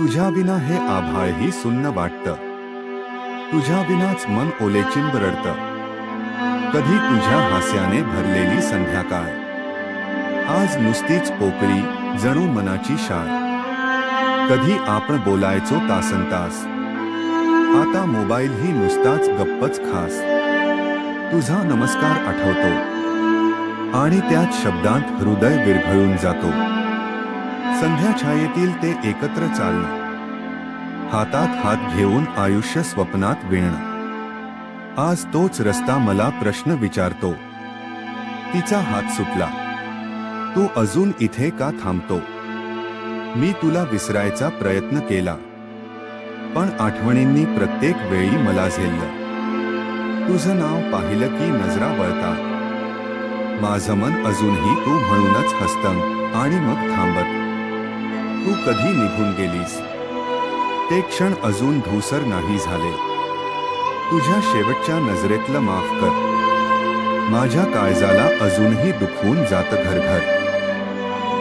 तुझ्या विना हे आभाळही सुन्न वाटतं. तुझ्या विनाच मन ओलेचिंब रडतं कधी तुझ्या हास्याने भरलेली संध्याकाळ. आज नुसतीच पोकळी जणू मनाची शाळ. कधी आपण बोलायचो तासन तास. आता मोबाईल ही नुसताच गप्पच खास. तुझा नमस्कार आठवतो. आणि त्याच शब्दांत हृदय विरघळून जातो. संध्या छायेतील ते एकत्र चालणं. हातात हात घेऊन आयुष्य स्वप्नात विणणं. आज तोच रस्ता मला प्रश्न विचारतो. तिचा हात सुटला. तू अजून इथे का थांबतो? मी तुला विसरायचा प्रयत्न केला. पण आठवणींनी प्रत्येक वेळी मला झेललं. तुझं नाव पाहिलं की नजरा वळतात. माझं मन अजूनही तू म्हणूनच हसतं आणि मग थांबत. तू कधी निघून गेलीस? ते क्षण अजून धूसर नाही झाले. तुझ्या शेवटच्या नजरेतलं माफ कर. माझ्या काळजाला अजूनही दुखवून जात घर घर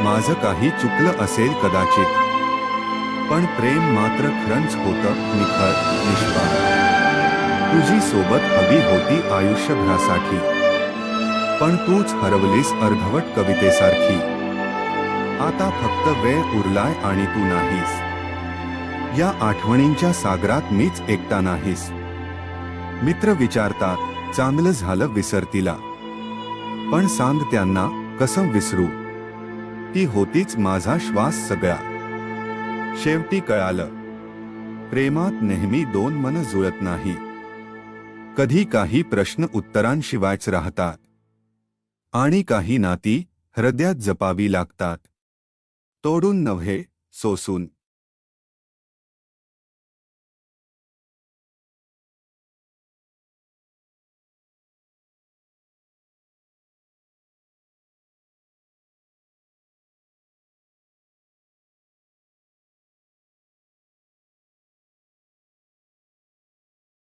माझं काही चुकलं असेल कदाचित. पण प्रेम मात्र खरंच होतं निखळ निष्पाप. तुझी सोबत हवी होती आयुष्यभरासाठी. पण तूच हरवलीस अर्धवट कवितेसारखी. आता फक्त वेळ उरलाय आणि तू नाहीस. या आठवणींच्या सागरात मीच एकटा नाहीस. मित्र विचारतात चांगलं झालं विसरतीला. पण सांग त्यांना कसं विसरू? ती होतीच माझा श्वास सगळा. शेवटी कळालं. प्रेमात नेहमी दोन मन जुळत नाही. कधी काही प्रश्न उत्तरांशिवायच राहतात. आणि काही नाती हृदयात जपावी लागतात. तोडून नव्हे सोसून.